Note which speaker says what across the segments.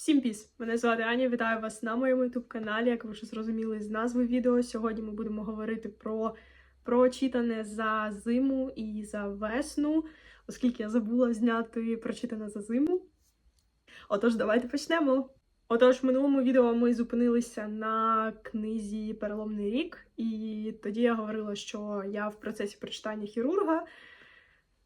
Speaker 1: Всім піс! Мене звати Аня. Вітаю вас на моєму youtube каналі. Як ви вже зрозуміли з назви відео, сьогодні ми будемо говорити про прочитане за зиму і за весну, оскільки я забула зняти прочитане за зиму. Отож, давайте почнемо. Отож, в минулому відео ми зупинилися на книзі Переломний рік, і тоді я говорила, що я в процесі прочитання хірурга.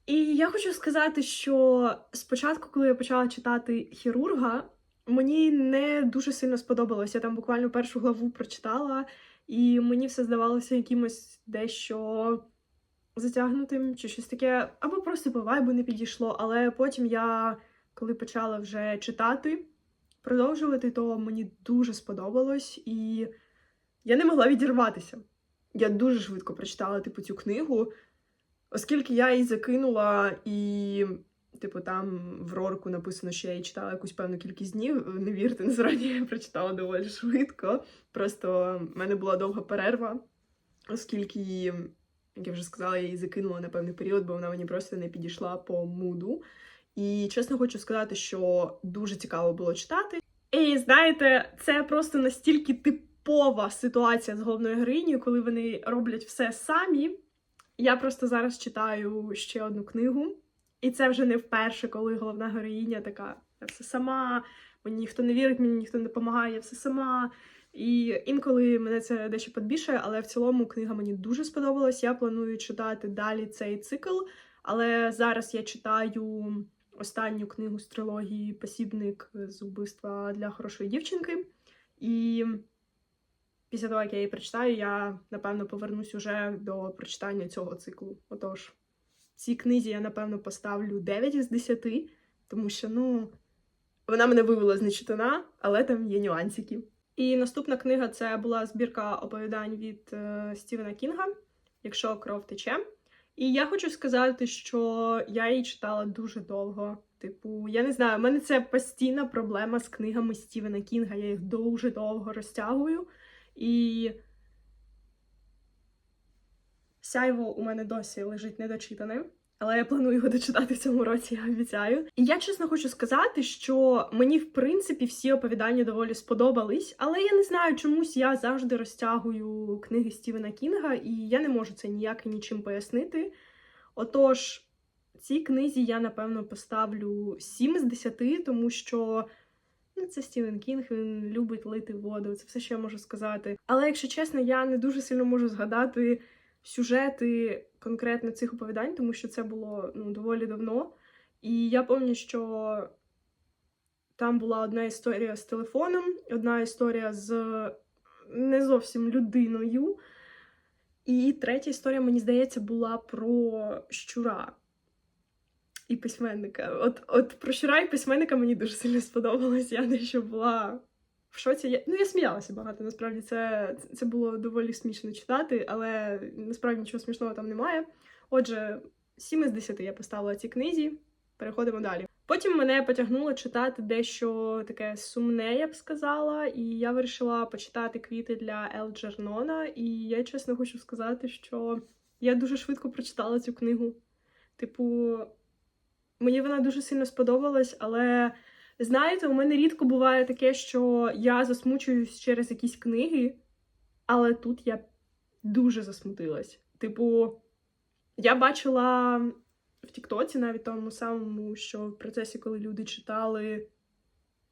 Speaker 1: І я хочу сказати, що спочатку, коли я почала читати хірурга, мені не дуже сильно сподобалося. Я там буквально першу главу прочитала, і мені все здавалося якимось дещо затягнутим чи щось таке, або просто по вайбу не підійшло. Але потім я, коли почала вже читати, продовжувати, то мені дуже сподобалось, і я не могла відірватися. Я дуже швидко прочитала типу цю книгу, оскільки я її закинула і. Типу, там в рорку написано, що я її читала якусь певну кількість днів. Не вірте, насправді я прочитала доволі швидко. Просто в мене була довга перерва, оскільки, як я вже сказала, я її закинула на певний період, бо вона мені просто не підійшла по муду. І чесно хочу сказати, що дуже цікаво було читати. І знаєте, це просто настільки типова ситуація з головною героїнею, коли вони роблять все самі. Я просто зараз читаю ще одну книгу. І це вже не вперше, коли головна героїня така: я все сама, мені ніхто не вірить, мені ніхто не допомагає, я все сама. І інколи мене це дещо підбільшує, але в цілому книга мені дуже сподобалась. Я планую читати далі цей цикл. Але зараз я читаю останню книгу з трилогії Посібник з убивства для хорошої дівчинки. І після того, як я її прочитаю, я напевно повернусь уже до прочитання цього циклу. Отож. Цій книзі я, напевно, поставлю 9 із 10, тому що, ну, вона мене вивела з нечитана, але там є нюансики. І наступна книга це була збірка оповідань від е, Стівена Кінга, якщо кров тече. І я хочу сказати, що я її читала дуже довго. Типу, я не знаю, в мене це постійна проблема з книгами Стівена Кінга. Я їх дуже довго розтягую. І Сяйво у мене досі лежить недочитане, але я планую його дочитати в цьому році, я обіцяю. І я чесно хочу сказати, що мені, в принципі, всі оповідання доволі сподобались, але я не знаю, чомусь я завжди розтягую книги Стівена Кінга, і я не можу це ніяк і нічим пояснити. Отож, цій книзі я, напевно, поставлю 7 з 10, тому що. Ну, це Стівен Кінг, він любить лити воду, це все, що я можу сказати. Але якщо чесно, я не дуже сильно можу згадати сюжети конкретно цих оповідань, тому що це було ну, доволі давно. І я пам'ятаю, що там була одна історія з телефоном, одна історія з не зовсім людиною. І третя історія, мені здається, була про щура і письменника. От от про щура і письменника мені дуже сильно сподобалось. Я дещо була в шоці. Я, ну, я сміялася багато. Насправді це це було доволі смішно читати, але насправді нічого смішного там немає. Отже, 7 із 10 я поставила цій книзі. Переходимо далі. Потім мене потягнуло читати дещо таке сумне, я б сказала, і я вирішила почитати квіти для Елджернона. І я чесно хочу сказати, що я дуже швидко прочитала цю книгу. Типу, мені вона дуже сильно сподобалась, але Знаєте, у мене рідко буває таке, що я засмучуюсь через якісь книги, але тут я дуже засмутилась. Типу, я бачила в Тіктоці, навіть тому самому, що в процесі, коли люди читали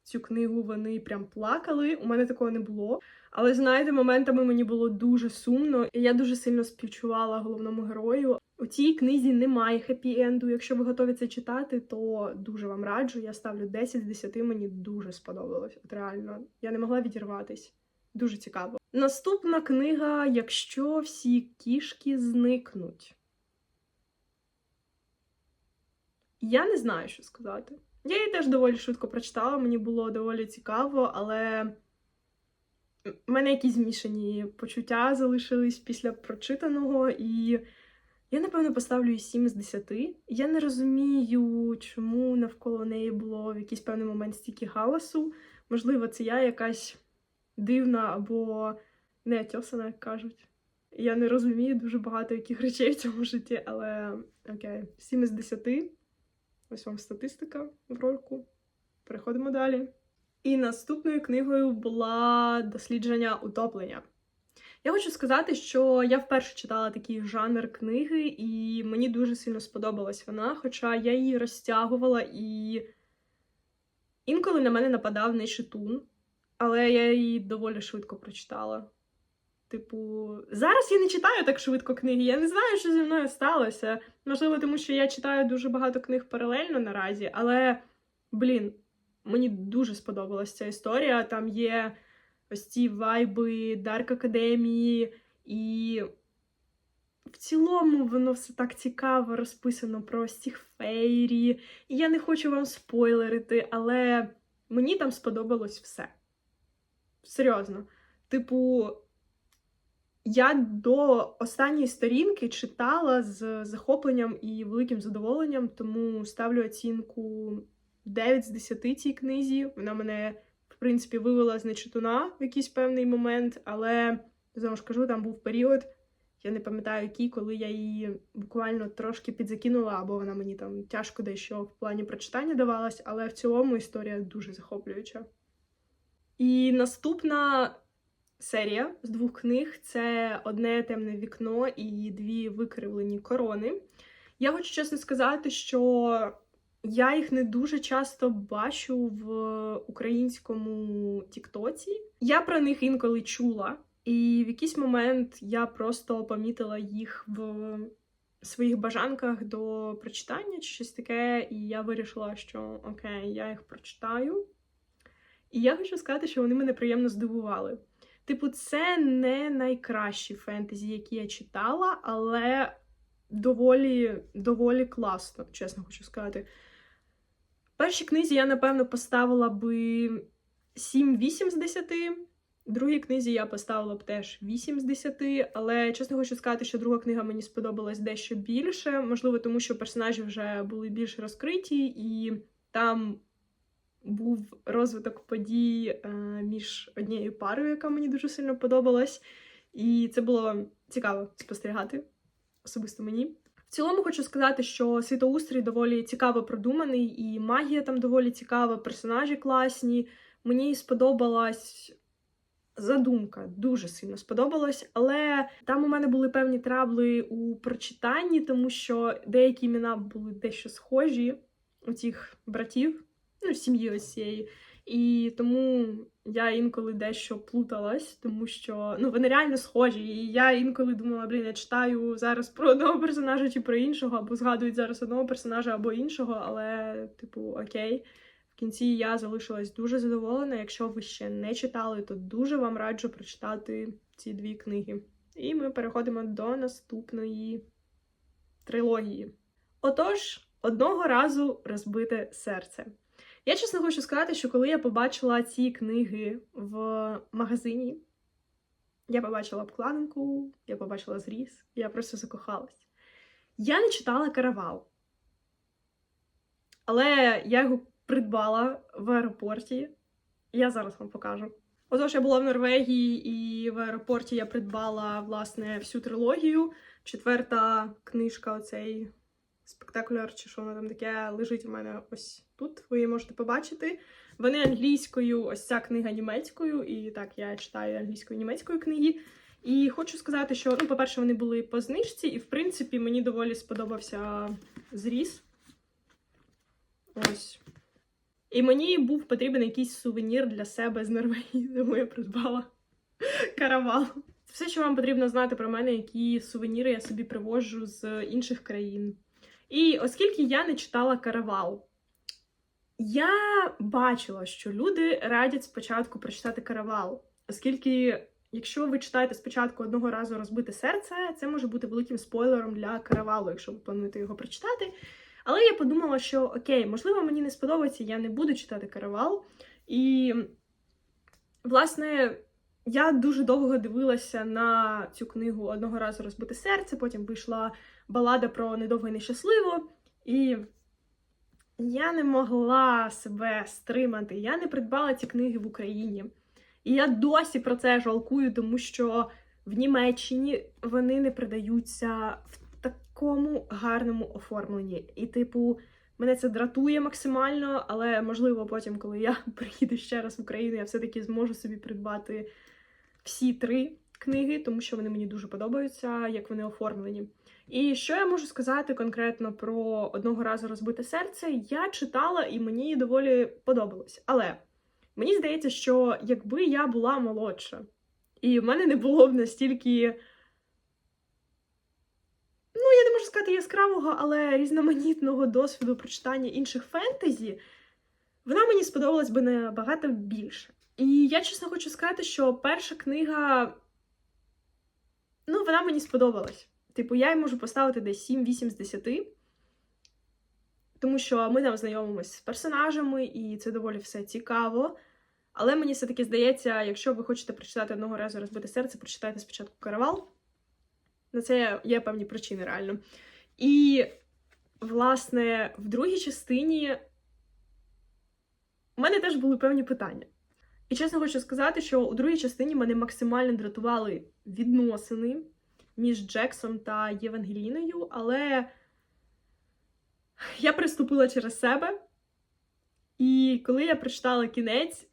Speaker 1: цю книгу, вони прям плакали. У мене такого не було. Але знаєте, моментами мені було дуже сумно, і я дуже сильно співчувала головному герою. У цій книзі немає хеппі-енду. Якщо ви готові це читати, то дуже вам раджу. Я ставлю 10 з 10, мені дуже сподобалось. От реально, я не могла відірватись. Дуже цікаво. Наступна книга Якщо всі кішки зникнуть. Я не знаю, що сказати. Я її теж доволі швидко прочитала, мені було доволі цікаво, але в мене якісь змішані почуття залишились після прочитаного, і я, напевно, поставлю їй 7 з 10. Я не розумію, чому навколо неї було в якийсь певний момент стільки галасу. Можливо, це я якась дивна або не отьосана, як кажуть. Я не розумію дуже багато яких речей в цьому житті, але окей, 7 з 10. Ось вам статистика в рольку. Переходимо далі. І наступною книгою була дослідження утоплення. Я хочу сказати, що я вперше читала такий жанр книги, і мені дуже сильно сподобалась вона, хоча я її розтягувала і інколи на мене нападав нещитун, але я її доволі швидко прочитала. Типу, зараз я не читаю так швидко книги. Я не знаю, що зі мною сталося. Можливо, тому що я читаю дуже багато книг паралельно наразі, але, блін, мені дуже сподобалась ця історія. Там є ось ці вайби Дарк Академії, і в цілому воно все так цікаво розписано про ось цих фейрі. І я не хочу вам спойлерити, але мені там сподобалось все. Серйозно. Типу, я до останньої сторінки читала з захопленням і великим задоволенням, тому ставлю оцінку 9 з 10 цій книзі. Вона мене, в принципі, вивела з нечитуна в якийсь певний момент, але знову ж кажу, там був період, я не пам'ятаю, який, коли я її буквально трошки підзакинула, або вона мені там тяжко дещо в плані прочитання давалась, але в цілому історія дуже захоплююча. І наступна серія з двох книг це одне темне вікно і дві викривлені корони. Я хочу чесно сказати, що я їх не дуже часто бачу в українському Тіктоці. Я про них інколи чула, і в якийсь момент я просто помітила їх в своїх бажанках до прочитання чи щось таке, і я вирішила, що окей, я їх прочитаю. І я хочу сказати, що вони мене приємно здивували. Типу, це не найкращі фентезі, які я читала, але доволі, доволі класно, чесно хочу сказати. Першій книзі я, напевно, поставила би 7-8 з 10. Другій книзі я поставила б теж 8 з 10, але чесно хочу сказати, що друга книга мені сподобалась дещо більше. Можливо, тому що персонажі вже були більш розкриті, і там був розвиток подій е, між однією парою, яка мені дуже сильно подобалась. І це було цікаво спостерігати, особисто мені. В цілому хочу сказати, що світоустрій доволі цікаво продуманий, і магія там доволі цікава, персонажі класні. Мені сподобалась задумка, дуже сильно сподобалась, але там у мене були певні трабли у прочитанні, тому що деякі імена були дещо схожі у цих братів, ну, сім'ї ось цієї. І тому я інколи дещо плуталась, тому що ну вони реально схожі. І я інколи думала, блін, я читаю зараз про одного персонажа чи про іншого, або згадують зараз одного персонажа або іншого, але, типу, окей. В кінці я залишилась дуже задоволена. Якщо ви ще не читали, то дуже вам раджу прочитати ці дві книги. І ми переходимо до наступної трилогії. Отож, одного разу розбите серце. Я чесно хочу сказати, що коли я побачила ці книги в магазині, я побачила обкладинку, я побачила зріз, я просто закохалась. Я не читала каравал, але я його придбала в аеропорті. Я зараз вам покажу. Отож, я була в Норвегії, і в аеропорті я придбала власне всю трилогію. Четверта книжка оцей спектакуляр, чи що воно там таке, лежить у мене ось тут. Ви її можете побачити. Вони англійською, ось ця книга німецькою, і так, я читаю англійською німецькою книги. І хочу сказати, що, ну, по-перше, вони були по знижці, і, в принципі, мені доволі сподобався зріз. Ось. І мені був потрібен якийсь сувенір для себе з Норвегії, тому я придбала каравал. Це все, що вам потрібно знати про мене, які сувеніри я собі привожу з інших країн. І оскільки я не читала каравал, я бачила, що люди радять спочатку прочитати каравал, оскільки. Якщо ви читаєте спочатку одного разу розбите серце, це може бути великим спойлером для каравалу, якщо ви плануєте його прочитати. Але я подумала, що окей, можливо, мені не сподобається, я не буду читати каравал. І, власне, я дуже довго дивилася на цю книгу одного разу розбите серце, потім вийшла балада про недовго і нещасливо. І я не могла себе стримати. Я не придбала ці книги в Україні. І я досі про це жалкую, тому що в Німеччині вони не продаються в такому гарному оформленні. І, типу, Мене це дратує максимально, але можливо потім, коли я приїду ще раз в Україну, я все-таки зможу собі придбати всі три книги, тому що вони мені дуже подобаються, як вони оформлені. І що я можу сказати конкретно про одного разу розбите серце? Я читала і мені доволі подобалось. Але мені здається, що якби я була молодша, і в мене не було б настільки. Ну, я не можу сказати яскравого, але різноманітного досвіду прочитання інших фентезі, вона мені сподобалась би набагато більше. І я чесно хочу сказати, що перша книга, ну, вона мені сподобалась. Типу, я їй можу поставити десь 7-8 з 10. Тому що ми там знайомимося з персонажами, і це доволі все цікаво. Але мені все-таки здається, якщо ви хочете прочитати одного разу розбите серце, прочитайте спочатку каравал. На це є певні причини, реально. І, власне, в другій частині у мене теж були певні питання. І чесно хочу сказати, що у другій частині мене максимально дратували відносини між Джексом та Євангеліною, але я приступила через себе. І коли я прочитала кінець,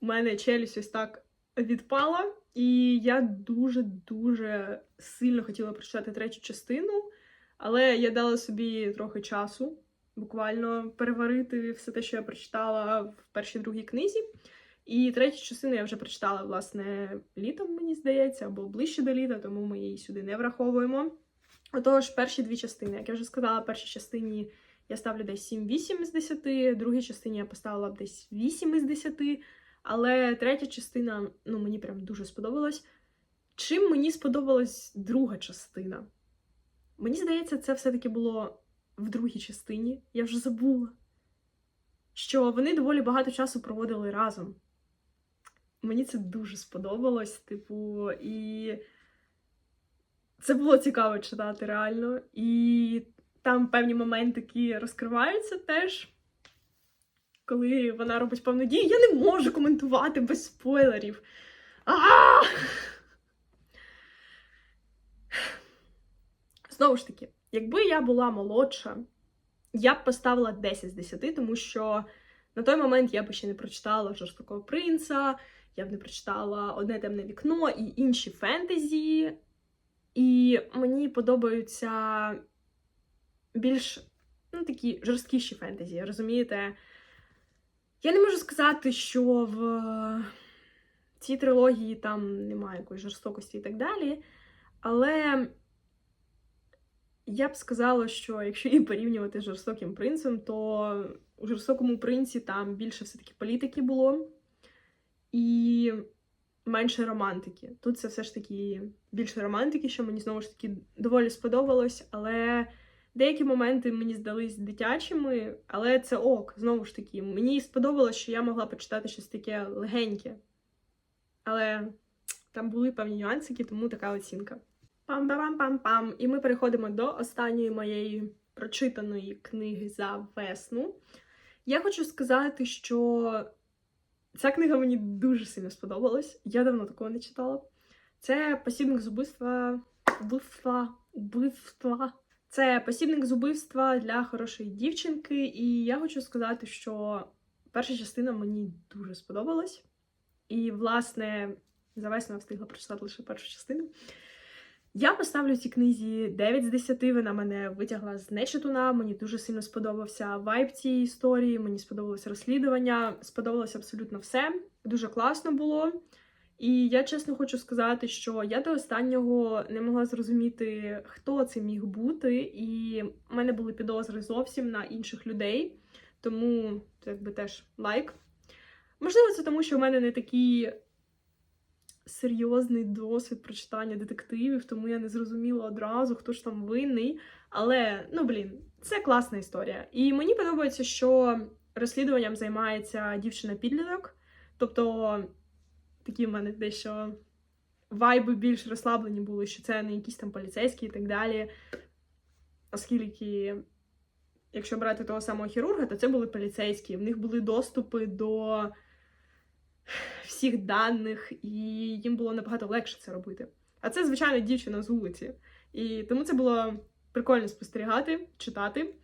Speaker 1: у мене челюсть ось так відпала, і я дуже-дуже сильно хотіла прочитати третю частину, але я дала собі трохи часу буквально переварити все те, що я прочитала в першій другій книзі. І третю частину я вже прочитала, власне, літом, мені здається, або ближче до літа, тому ми її сюди не враховуємо. Отож, перші дві частини, як я вже сказала, першій частині я ставлю десь 7-8 з 10, другій частині я поставила б десь 8 із 10, але третя частина, ну, мені прям дуже сподобалась. Чим мені сподобалась друга частина? Мені здається, це все-таки було в другій частині. Я вже забула, що вони доволі багато часу проводили разом. Мені це дуже сподобалось, типу, і це було цікаво читати реально. І там певні моментики розкриваються теж. Коли вона робить певну дію, я не можу коментувати без спойлерів. а Знову ж таки, якби я була молодша, я б поставила 10 з 10, тому що на той момент я б ще не прочитала жорстокого принца, я б не прочитала одне темне вікно і інші фентезі. І мені подобаються більш ну, такі жорсткіші фентезі, розумієте? Я не можу сказати, що в цій трилогії там немає якоїсь жорстокості і так далі. Але я б сказала, що якщо її порівнювати з жорстоким принцем, то у жорстокому принці там більше все-таки політики було і менше романтики. Тут це все ж таки більше романтики, що мені знову ж таки доволі сподобалось, але деякі моменти мені здались дитячими, але це ок, знову ж таки. Мені сподобалось, що я могла почитати щось таке легеньке. Але там були певні нюансики, тому така оцінка. Пам-пам-пам-пам. І ми переходимо до останньої моєї прочитаної книги за весну. Я хочу сказати, що ця книга мені дуже сильно сподобалась. Я давно такого не читала. Це посібник з убивства. Убивства. Убивства. Це посібник з убивства для хорошої дівчинки. І я хочу сказати, що перша частина мені дуже сподобалась. І, власне, за весну я встигла прочитати лише першу частину. Я поставлю цій книзі 9 з 10. Вона мене витягла з нечитуна. Мені дуже сильно сподобався вайб цієї історії. Мені сподобалося розслідування, сподобалося абсолютно все. Дуже класно було. І я чесно хочу сказати, що я до останнього не могла зрозуміти, хто це міг бути, і в мене були підозри зовсім на інших людей. Тому це якби теж лайк. Можливо, це тому, що в мене не такий серйозний досвід прочитання детективів, тому я не зрозуміла одразу, хто ж там винний. Але, ну блін, це класна історія. І мені подобається, що розслідуванням займається дівчина-підліток. Тобто, такі в мене дещо вайби більш розслаблені були, що це не якісь там поліцейські і так далі. Оскільки, якщо брати того самого хірурга, то це були поліцейські. В них були доступи до всіх даних, і їм було набагато легше це робити. А це, звичайно, дівчина з вулиці. І тому це було прикольно спостерігати, читати.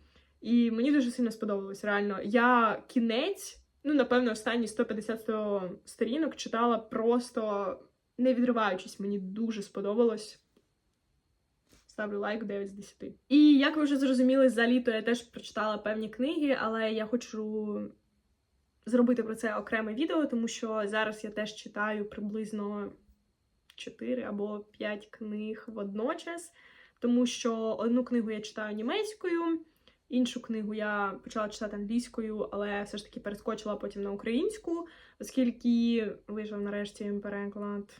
Speaker 1: І мені дуже сильно сподобалось, реально. Я кінець, ну, напевно, останні 150 сторінок читала просто не відриваючись. Мені дуже сподобалось. Ставлю лайк 9 з 10. І як ви вже зрозуміли, за літо я теж прочитала певні книги, але я хочу зробити про це окреме відео, тому що зараз я теж читаю приблизно 4 або 5 книг водночас, тому що одну книгу я читаю німецькою, іншу книгу я почала читати англійською, але все ж таки перескочила потім на українську, оскільки вийшов нарешті переклад.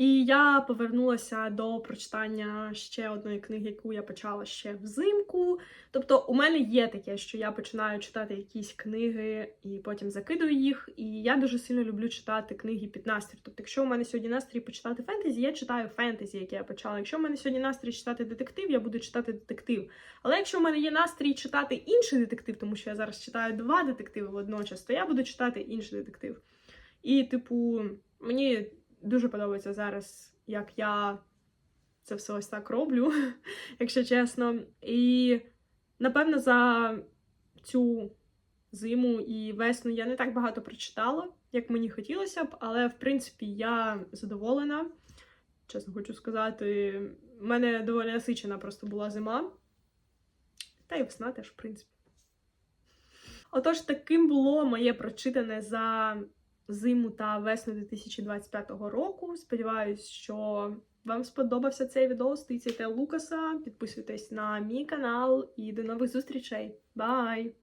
Speaker 1: І я повернулася до прочитання ще одної книги, яку я почала ще взимку. Тобто, у мене є таке, що я починаю читати якісь книги і потім закидую їх. І я дуже сильно люблю читати книги під настрій. Тобто, якщо у мене сьогодні настрій почитати фентезі, я читаю фентезі, яке я почала. Якщо у мене сьогодні настрій читати детектив, я буду читати детектив. Але якщо у мене є настрій читати інший детектив, тому що я зараз читаю два детективи водночас, то я буду читати інший детектив. І, типу, мені дуже подобається зараз, як я це все ось так роблю, якщо чесно. І напевно за цю зиму і весну я не так багато прочитала, як мені хотілося б, але в принципі я задоволена. Чесно хочу сказати, в мене доволі насичена просто була зима. Та й весна теж, в принципі. Отож, таким було моє прочитане за зиму та весну 2025 року. Сподіваюсь, що вам сподобався цей відео. Стицяйте Лукаса, підписуйтесь на мій канал і до нових зустрічей. Бай!